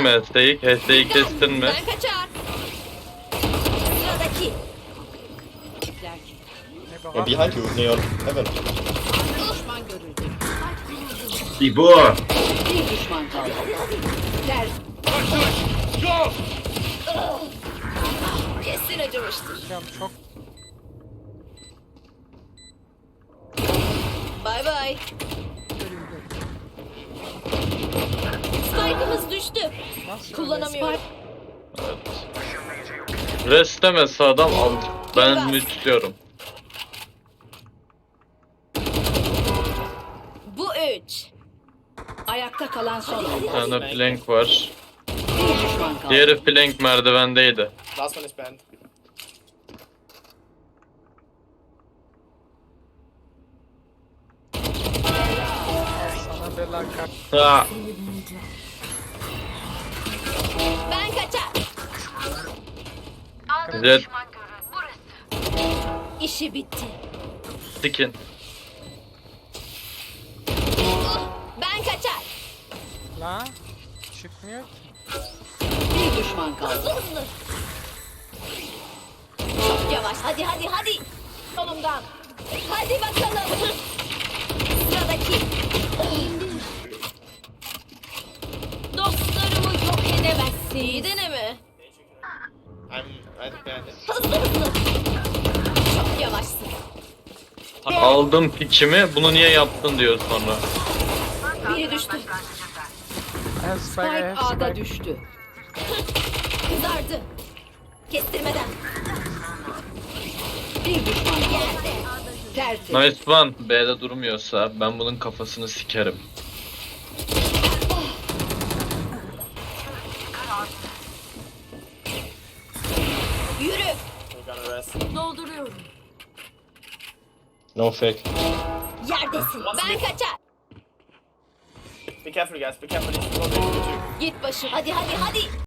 Mi Heste'yi? Heste'yi kestin mi? Ben kaçar. Sıradaki. Ne Yeah, behind you, Neon. Heaven. Düşman görüldü. İbo. Bir düşman kaldı. Der. Kesin acımıştır. Çok Bay bay. Düştü. nasıl Kullanamıyorum. Restemese adam al. Ben mi tutuyorum? Bu üç. Ayakta kalan son. Bir tane flank var. Diğeri flank merdivendeydi. Last one is banned. Ha, Jet İşi bitti. skin. Ben kaçar. La çıkmıyor ki. Bir düşman kaldı. Hızlı. Çok yavaş. Hadi hadi hadi. Solumdan. Hadi bakalım. Sıradaki. Dostlarımı yok edemezsin. İyi deneme. I'm Hızlı hızlı. Çok yavaşsın. Aldım pikimi. Bunu niye yaptın diyor sonra. Biri düştü. Spike, A'da düştü. Kızardı. Kestirmeden. Bir düşman yerde. Tertemiz. Nice one. B'de durmuyorsa ben bunun kafasını sikerim. Yürü. Dolduruyorum. No fake. Yerdesin. Ben kaçar. Be careful, guys. Be careful. It's. Git başı. Hadi hadi hadi.